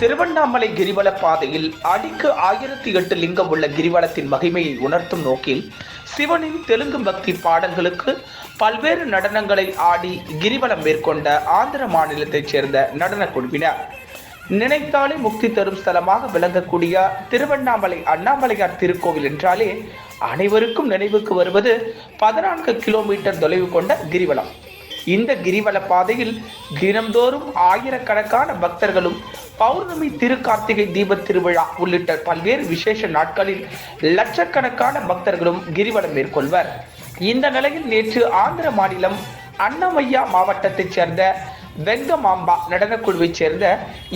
திருவண்ணாமலை கிரிவல பாதையில் அடிக்கு ஆயிரத்தி எட்டு லிங்கம் உள்ள கிரிவலத்தின் மகிமையை உணர்த்தும் நோக்கில் சிவனின் தெலுங்கு பக்தி பாடல்களுக்கு பல்வேறு நடனங்களை ஆடி கிரிவலம் மேற்கொண்ட ஆந்திர மாநிலத்தைச் சேர்ந்த நடன குழுவினர். நினைத்தாலே முக்தி தரும் ஸ்தலமாக விளங்கக்கூடிய திருவண்ணாமலை அண்ணாமலையார் திருக்கோவில் என்றாலே அனைவருக்கும் நினைவுக்கு வருவது பதினான்கு கிலோமீட்டர் தொலைவு கொண்ட கிரிவலம். இந்த கிரிவல பாதையில் தினம்தோறும் ஆயிரக்கணக்கான பக்தர்களும் பௌர்ணமி திருக்கார்த்திகை தீப திருவிழா உள்ளிட்ட பல்வேறு விசேஷ நாட்களில் லட்சக்கணக்கான பக்தர்களும் கிரிவலம் மேற்கொள்வர். இந்த நிலையில் நேற்று ஆந்திர மாநிலம் அன்னமையா மாவட்டத்தைச் சேர்ந்த வெங்கமாம்பா நடனக்குழுவைச் சேர்ந்த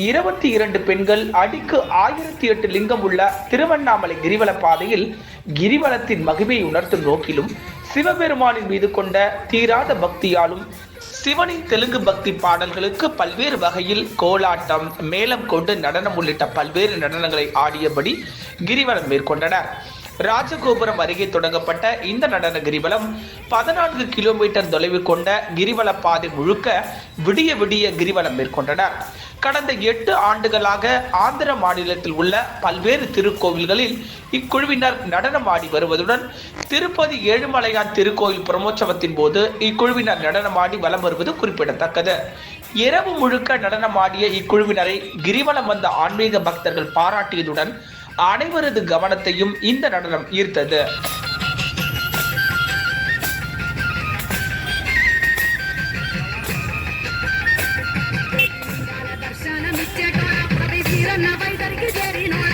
இருபத்தி இரண்டு பெண்கள் அடிக்கு ஆயிரத்தி எட்டு லிங்கம் உள்ள திருவண்ணாமலை கிரிவல பாதையில் கிரிவலத்தின் மகிமையை உணர்த்தும் நோக்கிலும் சிவபெருமானின் மீது கொண்ட தீராத பக்தியாலும் சிவனின் தெலுங்கு பக்தி பாடல்களுக்கு பல்வேறு வகையில் கோலாட்டம் மேளம் கொண்டு நடனம் உள்ளிட்ட பல்வேறு நடனங்களை ஆடியபடி கிரிவலம் மேற்கொண்டனர். ராஜகோபுரம் அருகே தொடங்கப்பட்ட இந்த நடன கிரிவலம் பதினான்கு கிலோமீட்டர் தொலைவு கொண்ட கிரிவல பாதை முழுக்க விடிய விடிய கிரிவலம் மேற்கொண்டனர். கடந்த எட்டு ஆண்டுகளாக ஆந்திர மாநிலத்தில் உள்ள பல்வேறு திருக்கோவில்களில் இக்குழுவினர் நடனமாடி வருவதுடன் திருப்பதி ஏழுமலையான் திருக்கோயில் பிரமோற்சவத்தின் போது இக்குழுவினர் நடனமாடி வலம் வருவது குறிப்பிடத்தக்கது. இரவு முழுக்க நடனமாடிய இக்குழுவினரை கிரிவலம் வந்த ஆன்மீக பக்தர்கள் பாராட்டியதுடன் அனைவரது கவனத்தையும் இந்த நடனம் ஈர்த்தது. కిరణ వైదరికి చేరినోడు